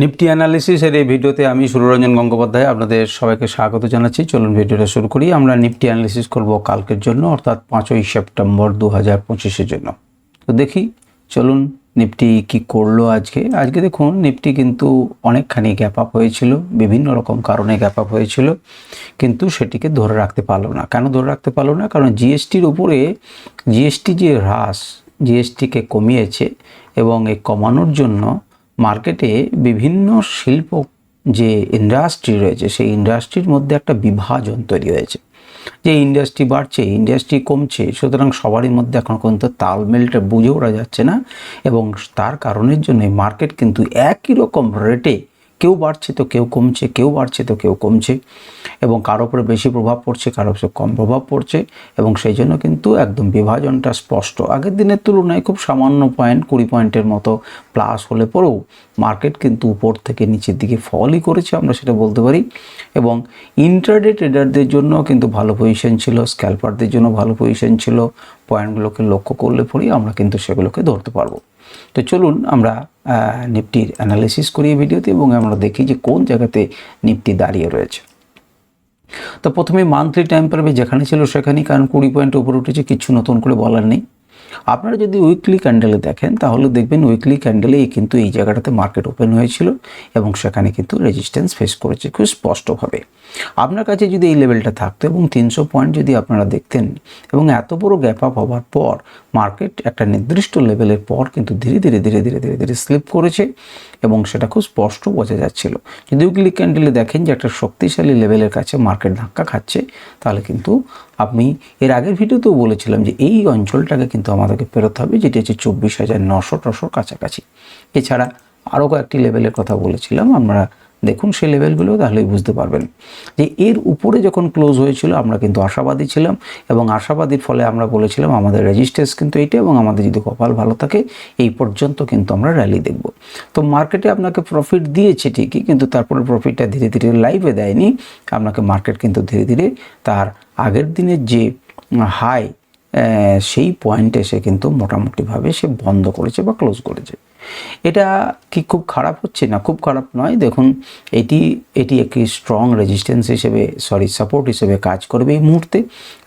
Nifty অ্যানালিসিসের এই ভিডিওতে আমি সুররঞ্জন গঙ্গোপাধ্যায় আপনাদের সবাইকে স্বাগত জানাচ্ছি। চলুন ভিডিওটা শুরু করি। আমরা নিফটি অ্যানালিসিস করব কালকের জন্য, অর্থাৎ পাঁচই সেপ্টেম্বর দু হাজার পঁচিশের জন্য। তো দেখি, চলুন নিফটি কি করল আজকে? আজকে দেখুন, নিফটি কিন্তু অনেকখানি গ্যাপ আপ হয়েছিল, বিভিন্ন রকম কারণে গ্যাপ আপ হয়েছিল, কিন্তু সেটিকে ধরে রাখতে পারল না। কেন ধরে রাখতে পারল না? কারণ জিএসটির উপরে, জিএসটি যে হ্রাস, জিএসটিকে কমিয়েছে এবং এই কমানোর জন্য মার্কেটে বিভিন্ন শিল্প যে ইন্ডাস্ট্রি রয়েছে, সেই ইন্ডাস্ট্রির মধ্যে একটা বিভাজন তৈরি হয়েছে। যে ইন্ডাস্ট্রি বাড়ছে ইন্ডাস্ট্রি কমছে, সুতরাং সবারই মধ্যে এখন পর্যন্ত তালমেলটা বুঝে ওরা যাচ্ছে না এবং তার কারণের জন্য মার্কেট কিন্তু একই রকম রেটে কেউ বাড়ছে তো কেউ কমছে, কেউ বাড়ছে তো কেউ কমছে। এবং কারও উপরে বেশি প্রভাব পড়ছে, কারও উপরে কম প্রভাব পড়ছে। এবং সেই জন্য কিন্তু একদম বিভাজনটা স্পষ্ট। আগের দিনের তুলনায় খুব সামান্য পয়েন্ট কুড়ি পয়েন্টের মতো প্লাস হলে পরেও মার্কেট কিন্তু উপর থেকে নিচের দিকে ফলই করেছে, আমরা সেটা বলতে পারি। এবং ইন্টারডে ট্রেডারদের জন্য কিন্তু ভালো পজিশন ছিল স্ক্যালপারদের জন্য ভালো পজিশন ছিল। পয়েন্টগুলোকে লক্ষ্য করলে পরেই আমরা কিন্তু সেগুলোকে ধরতে পারব। তো চলুন আমরা নিফটির অ্যানালিসিস করি এই ভিডিওতে এবং আমরা দেখি যে কোন জায়গাতে নিফটি দাঁড়িয়ে রয়েছে। তো প্রথমে মান্থলি টাইম পারবে যেখানে ছিল সেখানেই কারণ কুড়ি পয়েন্ট উপরে উঠেছে, কিছু নতুন করে বলার নেই। আপনারা যদি উইকলি ক্যান্ডেলে দেখেন, তাহলে দেখবেন উইকলি ক্যান্ডেলে কিন্তু এই জায়গাটাতে মার্কেট ওপেন হয়েছিল এবং সেখানে কিন্তু রেজিস্ট্যান্স ফেস করেছে, খুব স্পষ্টভাবে। আপনার কাছে যদি এই লেভেলটা থাকতো এবং তিনশো পয়েন্ট যদি আপনারা দেখতেন এবং এত বড় গ্যাপ আপ হওয়ার পর মার্কেট একটা নির্দিষ্ট লেভেলের পর কিন্তু ধীরে ধীরে ধীরে ধীরে ধীরে ধীরে স্লিপ করেছে এবং সেটা খুব স্পষ্ট বোঝা যাচ্ছিল। যদি উইকলি ক্যান্ডেলে দেখেন যে একটা শক্তিশালী লেভেলের কাছে মার্কেট ধাক্কা খাচ্ছে, তাহলে কিন্তু আমি এর আগের ভিডিওতেও বলেছিলাম যে এই অঞ্চলটাকে কিন্তু আমাদেরকে পেরোতে হবে, যেটি হচ্ছে চব্বিশ হাজার নশো টশোর কাছাকাছি। এছাড়া আরও কয়েকটি লেভেলের কথা বলেছিলাম, আমরা দেখুন সেই লেভেলগুলো, তাহলেই বুঝতে পারবেন। যে এর উপরে যখন ক্লোজ হয়েছিল, আমরা কিন্তু আশাবাদী ছিলাম এবং আশাবাদীর ফলে আমরা বলেছিলাম, আমাদের রেজিস্ট্যান্স কিন্তু এইটা এবং আমাদের যদি কপাল ভালো থাকে, এই পর্যন্ত কিন্তু আমরা র্যালি দেখব। তো মার্কেটে আপনাকে প্রফিট দিয়েছে ঠিকই, কিন্তু তারপরে প্রফিটটা ধীরে ধীরে লাইভে দেয়নি। আপনাকে মার্কেট কিন্তু ধীরে ধীরে তার আগের দিনের যে হাই সেই পয়েন্টে সে কিন্তু মোটামুটিভাবে সে বন্ধ করেছে বা ক্লোজ করেছে। এটা কি খুব খারাপ হচ্ছে? না, খুব খারাপ নয়। দেখুন, এটি এটি একটি স্ট্রং রেজিস্ট্যান্স হিসেবে সরি সাপোর্ট হিসেবে কাজ করবে এই মুহূর্তে।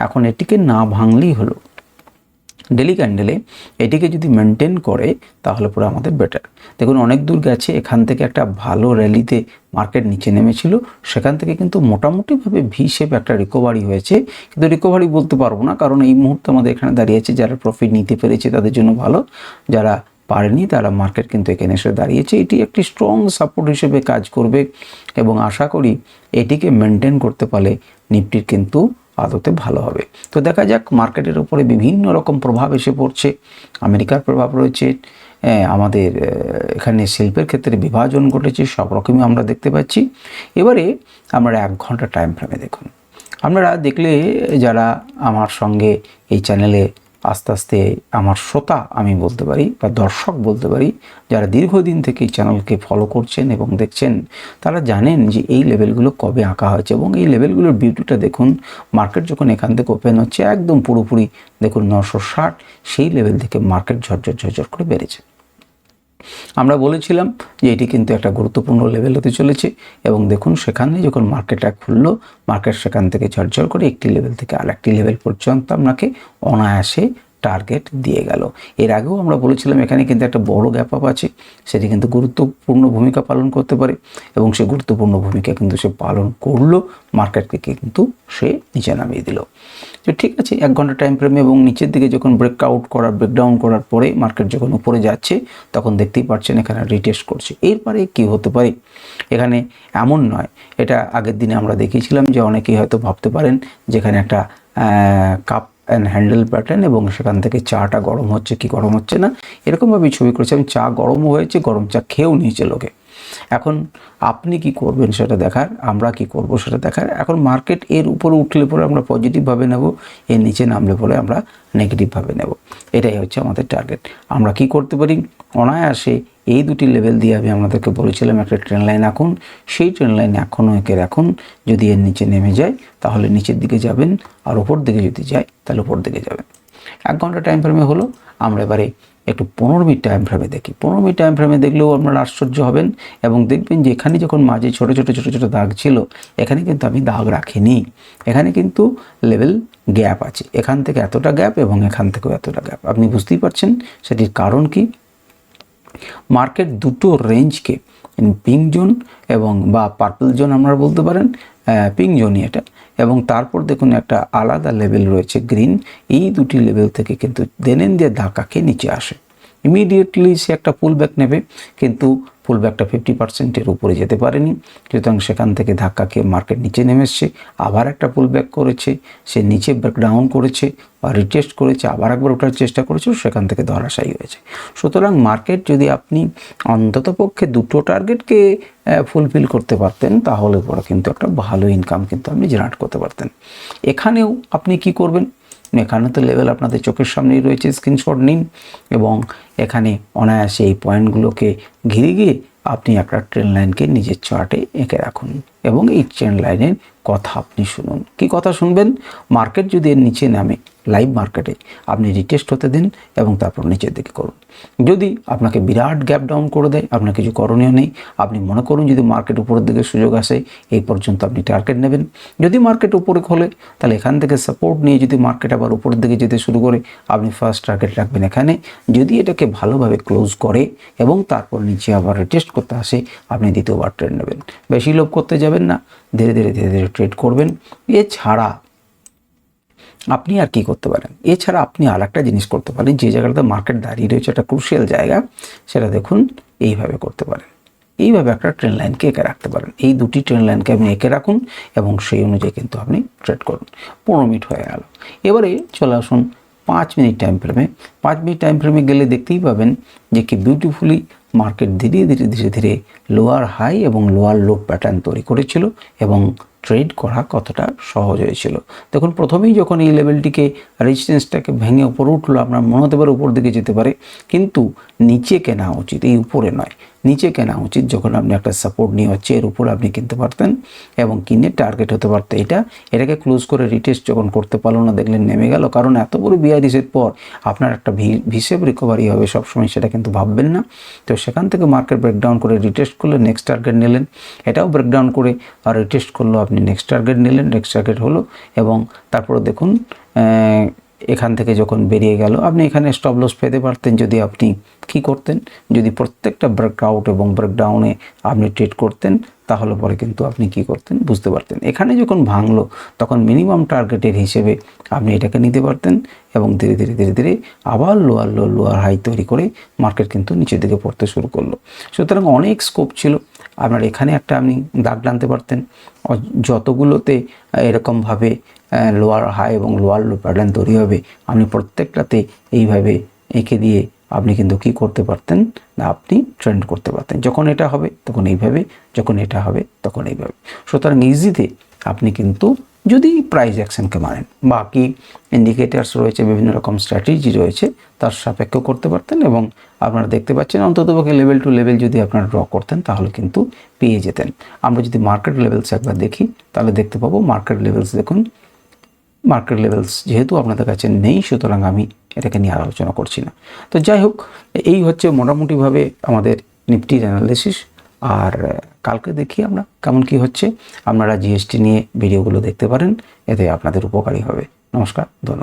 এখন এটিকে না ভাঙলেই হলো। ডেলি ক্যান্ডেলে এটিকে যদি মেনটেন করে, তাহলে পুরো আমাদের বেটার দেখুন, অনেক দূর গেছে, এখান থেকে একটা ভালো র্যালিতে মার্কেট নিচে নেমেছিল। সেখান থেকে কিন্তু মোটামুটিভাবে ভি শেপ একটা রিকভারি হয়েছে। কিন্তু রিকভারি বলতে পারব না, কারণ এই মুহূর্তে আমাদের এখানে দাঁড়িয়ে আছে যারা প্রফিট নিতে পেরেছে, তাদের জন্য ভালো। যারা পারেনি, তারা মার্কেট কিন্তু এখানে এসে দাঁড়িয়েছে। এটি একটি স্ট্রং সাপোর্ট হিসেবে কাজ করবে এবং আশা করি এটিকে মেনটেন করতে পারলে নিফটির কিন্তু আদতে ভালো হবে। তো দেখা যাক মার্কেটের উপরে বিভিন্ন রকম প্রভাব এসে পড়ছে। আমেরিকার প্রভাব রয়েছে আমাদের এখানে শিল্পের ক্ষেত্রে বিভাজন ঘটেছে, সব রকমই আমরা দেখতে পাচ্ছি। এবারে আমরা এক ঘণ্টা টাইম ফ্রেমে দেখুন। আপনারা দেখলে, যারা আমার সঙ্গে এই চ্যানেলে আস্তে আস্তে আমার শ্রোতা, আমি বলতে পারি, বা দর্শক বলতে পারি, যারা দীর্ঘদিন থেকে এই চ্যানেলকে ফলো করছেন এবং দেখছেন, তারা জানেন যে এই লেভেলগুলো কবে আঁকা হয়েছে এবং এই লেভেলগুলোর বিউটিটা দেখুন মার্কেট যখন এখান থেকে ওপেন হচ্ছে, একদম পুরোপুরি দেখুন নশো ষাট, সেই লেভেল থেকে মার্কেট ঝরঝর ঝরঝর করে বেড়েছে। আমরা বলেছিলাম যে এটি কিন্তু একটা গুরুত্বপূর্ণ লেভেল হতে চলেছে এবং দেখুন সেখানে যখন মার্কেটটা খুললো মার্কেট সেখান থেকে ঝরঝর করে একটি লেভেল থেকে আর একটি লেভেল পর্যন্ত আপনাকে অনায়াসে টার্গেট দিয়ে গেল। এর আগেও আমরা বলেছিলাম এখানে কিন্তু একটা বড় গ্যাপ আপ আছে, সেটি কিন্তু গুরুত্বপূর্ণ ভূমিকা পালন করতে পারে এবং সে গুরুত্বপূর্ণ ভূমিকা কিন্তু সে পালন করল মার্কেটকে কিন্তু সে নিচে নামিয়ে দিল। তো ঠিক আছে, এক ঘণ্টা টাইম ফ্রেমে এবং নিচের দিকে যখন ব্রেকআউট করার ব্রেকডাউন করার পরে মার্কেট যখন উপরে যাচ্ছে, তখন দেখতেই পাচ্ছেন এখানে রিটেস্ট করছে। এরপরে কি হতে পারে? এখানে এমন নয়। এটা আগের দিনে আমরা দেখিয়েছিলাম যে অনেকেই হয়তো ভাবতে পারেন যেখানে একটা কাপ অ্যান্ড হ্যান্ডেল প্যাটার্ন এবং সেখান থেকে চাটা গরম হচ্ছে কি গরম হচ্ছে না। এরকমভাবে ছবি করেছি আমি চা গরমও হয়েছে, গরম চা খেয়েও নিয়েছে লোকে। এখন আপনি কি করবেন সেটা দেখার, আমরা কি করব সেটা দেখার। এখন মার্কেট এর উপরে উঠলে পরে আমরা পজিটিভভাবে নেব, এর নিচে নামলে পরে আমরা নেগেটিভভাবে নেব। এটাই হচ্ছে আমাদের টার্গেট আমরা কি করতে পারি? অনায়াসে এই দুটি লেভেল দিয়ে আমি আপনাদেরকে বলেছিলাম, একটা ট্রেন লাইন আঁকুন। সেই ট্রেন লাইন এখনও একে রাখুন। যদি এর নিচে নেমে যায়, তাহলে নিচের দিকে যাবেন। আর ওপর দিকে যদি যায়, তাহলে ওপর দিকে যাবেন। এক ঘণ্টা টাইম ফ্রেমে হলো। আমরা এবারে একটু পনেরো মিনিট টাইম ফ্রেমে দেখি। পনেরো মিনিট টাইম ফ্রেমে দেখলেও আপনারা আশ্চর্য হবেন এবং দেখবেন যে এখানে যখন মাঝে ছোটো ছোটো ছোটো ছোটো দাগ ছিল, এখানে কিন্তু আমি দাগ রাখিনি। এখানে কিন্তু লেভেল গ্যাপ আছে। এখান থেকে এতটা গ্যাপ এবং এখান থেকেও এতটা গ্যাপ আপনি বুঝতেই পারছেন সেটির কারণ কি? মার্কেট দুটো রেঞ্জকে পিঙ্ক জোন এবং বা পার্পল জোন আমরা বলতে পারেন পিঙ্ক জোনই এটা। এবং তারপর দেখুন একটা আলাদা লেভেল রয়েছে গ্রিন এই দুটি লেভেল থেকে কিন্তু দেনেন দিয়ে ধাক্কাকে নিচে আসে। ইমিডিয়েটলি সে একটা পুল ব্যাক নেবে, কিন্তু পুল ব্যাকটা ফিফটি পার্সেন্টের উপরে যেতে পারেনি। সুতরাং সেখান থেকে ধাক্কা খেয়ে মার্কেট নিচে নেমে এসছে, আবার একটা পুল ব্যাক করেছে, সে নিচে ব্রেকডাউন করেছে বা রিটেস্ট করেছে, আবার একবার ওঠার চেষ্টা করেছে সেখান থেকে ধরাশায়ী হয়েছে। সুতরাং মার্কেট যদি আপনি অন্ততপক্ষে দুটো টার্গেটকে ফুলফিল করতে পারতেন, তাহলে পরে কিন্তু একটা ভালো ইনকাম কিন্তু আপনি জেনারেট করতে পারতেন। এখানেও আপনি কি করবেন? এখানে তো লেভেল আপনাদের চোখের সামনেই রয়েছে স্ক্রিনশট নিন এবং এখানে অনায়াসে এই পয়েন্টগুলোকে ঘিরে গিয়ে আপনি একটা ট্রেন লাইনকে নিজের চার্টে এঁকে রাখুন। এবং এই ট্রেন লাইনের কথা আপনি শুনুন। কি কথা শুনবেন? মার্কেট যদি এর নিচে নামে লাইভ মার্কেটে আপনি রিটেস্ট হতে দিন এবং তারপর নিচের দিকে করুন। যদি আপনাকে বিরাট গ্যাপ ডাউন করে দেয়, আপনার কিছু করণীয় নেই, আপনি মনে করুন যদি মার্কেট উপরের দিকে সুযোগ আসে, এই পর্যন্ত আপনি টার্গেট নেবেন। যদি মার্কেট উপরে খোলে, তাহলে এখান থেকে সাপোর্ট নিয়ে যদি মার্কেট আবার উপরের দিকে যেতে শুরু করে, আপনি ফার্স্ট টার্গেট রাখবেন এখানে। যদি এটাকে ভালোভাবে ক্লোজ করে এবং তারপর নিচে আবার রিটেস্ট করতে আসে, আপনি দ্বিতীয়বার ট্রেড নেবেন। বেশি লোভ করতে যাবেন না। ধীরে ধীরে ধীরে ধীরে ট্রেড করবেন। এছাড়া আপনি আর কি করতে পারেন? এছাড়া আপনি আর একটা জিনিস করতে পারেন। যে জায়গাটাতে মার্কেট দাঁড়িয়ে রয়েছে, একটা ক্রুশিয়াল জায়গা, সেটা দেখুন, এইভাবে করতে পারেন। এইভাবে একটা ট্রেন লাইনকে এঁকে রাখতে পারেন। এই দুটি ট্রেন লাইনকে আপনি এঁকে রাখুন এবং সেই অনুযায়ী কিন্তু আপনি ট্রেড করুন। পনেরো মিনিট হয়ে গেল। এবারে চলে আসুন পাঁচ মিনিট টাইম ফ্রেমে পাঁচ মিনিট টাইম ফ্রেমে গেলে দেখতেই পাবেন যে কি বিউটিফুলি মার্কেট ধীরে ধীরে ধীরে ধীরে লোয়ার হাই এবং লোয়ার লো প্যাটার্ন তৈরি করেছিল এবং ট্রেড করা কতটা সহজ হয়েছিল। দেখুন, প্রথমেই যখন এই লেভেলটিকে রেজিস্ট্যান্সটাকে ভেঙে উপরে উঠল, আপনার মনে হতে পারে উপর দিকে যেতে পারে, কিন্তু নিচে কেনা উচিত, এই উপরে নয়, নিচে কেনা উচিত যখন আপনি একটা সাপোর্ট নিয়ে হচ্ছে, এর উপর আপনি কিনতে পারতেন এবং কিনে টার্গেট হতে পারতো। এটা, এটাকে ক্লোজ করে রিটেস্ট যখন করতে পারল না, দেখলেন নেমে গেল। কারণ এত বড় বিআরইসের পর আপনার একটা হিসেব রিকভারি হবে সবসময়, সেটা কিন্তু ভাববেন না। তো সেখান থেকে মার্কেট ব্রেকডাউন করে রিটেস্ট করলে নেক্সট টার্গেট নিলেন। এটাও ব্রেকডাউন করে আর রিটেস্ট করল, আপনি নেক্সট টার্গেট নিলেন। নেক্সট টার্গেট হলো এবং তারপরে দেখুন এখান থেকে যখন বেরিয়ে গেল, আপনি এখানে স্টপ লস পেতে পারতেন। যদি আপনি কি করতেন? যদি প্রত্যেকটা ব্রেকআউট এবং ব্রেকডাউনে আপনি ট্রেড করতেন, তাহলে পরে কিন্তু আপনি কি করতেন? বুঝতে পারতেন। এখানে যখন ভাঙলো, তখন মিনিমাম টার্গেটের হিসেবে আপনি এটাকে নিতে পারতেন এবং ধীরে ধীরে ধীরে ধীরে আবার লোয়ার লো লোয়ার হাই তৈরি করে মার্কেট কিন্তু নিচের দিকে পড়তে শুরু করল। সুতরাং অনেক স্কোপ ছিল। আপনার এখানে একটা আপনি দাগ টানতে পারতেন। যতগুলোতে এরকমভাবে লোয়ার হাই এবং লোয়ার লো প্যাটার্ন তৈরি হবে, আপনি প্রত্যেকটাতে এইভাবে এঁকে দিয়ে আপনি কিন্তু কি করতে পারতেন? না আপনি ট্রেন্ড করতে পারতেন। যখন এটা হবে, তখন এইভাবে, যখন এটা হবে, তখন এইভাবে। সুতরাং ইজিতে আপনি কিন্তু যদি প্রাইস অ্যাকশনকে মানেন। বাকি ইন্ডিকেটার্স রয়েছে, বিভিন্ন রকম স্ট্র্যাটেজি রয়েছে, তার সাপেক্ষ করতে পারতেন এবং আপনারা দেখতে পাচ্ছেন অন্ততপক্ষে লেভেল টু লেভেল যদি আপনারা ড্র করতেন, তাহলে কিন্তু পেয়ে যেতেন। আমরা যদি মার্কেট লেভেলস একবার দেখি, তাহলে দেখতে পাবো মার্কেট লেভেলস দেখুন। মার্কেট লেভেলস যেহেতু আপনাদের কাছে নেই, সুতরাং আমি এটাকে নিয়ে আলোচনা করছি না। তো যাই হোক, এই হচ্ছে মোটামুটিভাবে আমাদের নিফটির অ্যানালিসিস আর কালকে দেখি আমরা কেমন কি হচ্ছে। আপনারা জিএসটি নিয়ে ভিডিওগুলো দেখতে পারেন, এতে আপনাদের উপকারী হবে। নমস্কার, ধন্যবাদ।